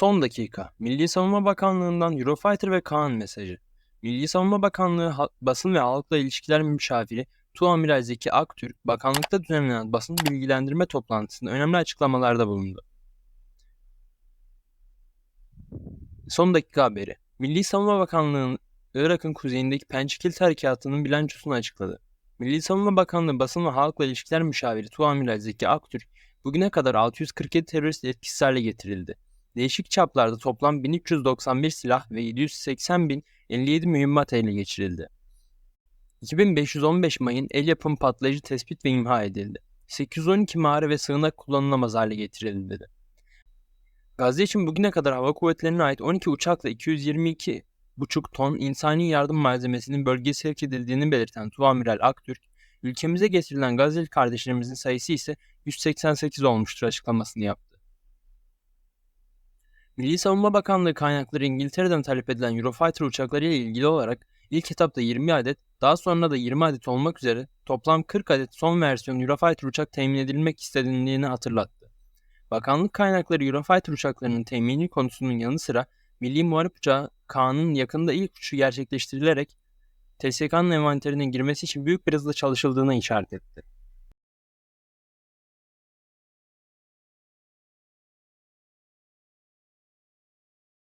Son dakika. Milli Savunma Bakanlığı'ndan Eurofighter ve Kaan mesajı. Milli Savunma Bakanlığı Basın ve Halkla İlişkiler Müşaviri Tuğamiral Zeki Aktürk, bakanlıkta düzenlenen basın bilgilendirme toplantısında önemli açıklamalarda bulundu. Son dakika haberi. Milli Savunma Bakanlığı Irak'ın kuzeyindeki Pençikil Harekatı'nın bilançosunu açıkladı. Milli Savunma Bakanlığı Basın ve Halkla İlişkiler Müşaviri Tuğamiral Zeki Aktürk, bugüne kadar 647 terörist etkisiz hale getirildi. Değişik çaplarda toplam 1391 silah ve 780.057 mühimmat ele geçirildi. 2515 mayın el yapımı patlayıcı tespit ve imha edildi. 812 mağara ve sığınak kullanılamaz hale getirildi dedi. Gazze için bugüne kadar hava kuvvetlerine ait 12 uçakla 222,5 ton insani yardım malzemesinin bölgeye sevk edildiğini belirten Tuğamiral Aktürk, ülkemize getirilen Gazze'li kardeşlerimizin sayısı ise 188 olmuştur açıklamasını yaptı. Milli Savunma Bakanlığı kaynakları İngiltere'den talep edilen Eurofighter uçakları ile ilgili olarak ilk etapta 20 adet, daha sonra da 20 adet olmak üzere toplam 40 adet son versiyon Eurofighter uçak temin edilmek istenildiğini hatırlattı. Bakanlık kaynakları Eurofighter uçaklarının temini konusunun yanı sıra Milli Muharip Uçağı Kaan'ın yakında ilk uçuşu gerçekleştirilerek TSK'nın envanterine girmesi için büyük bir hızla çalışıldığına işaret etti.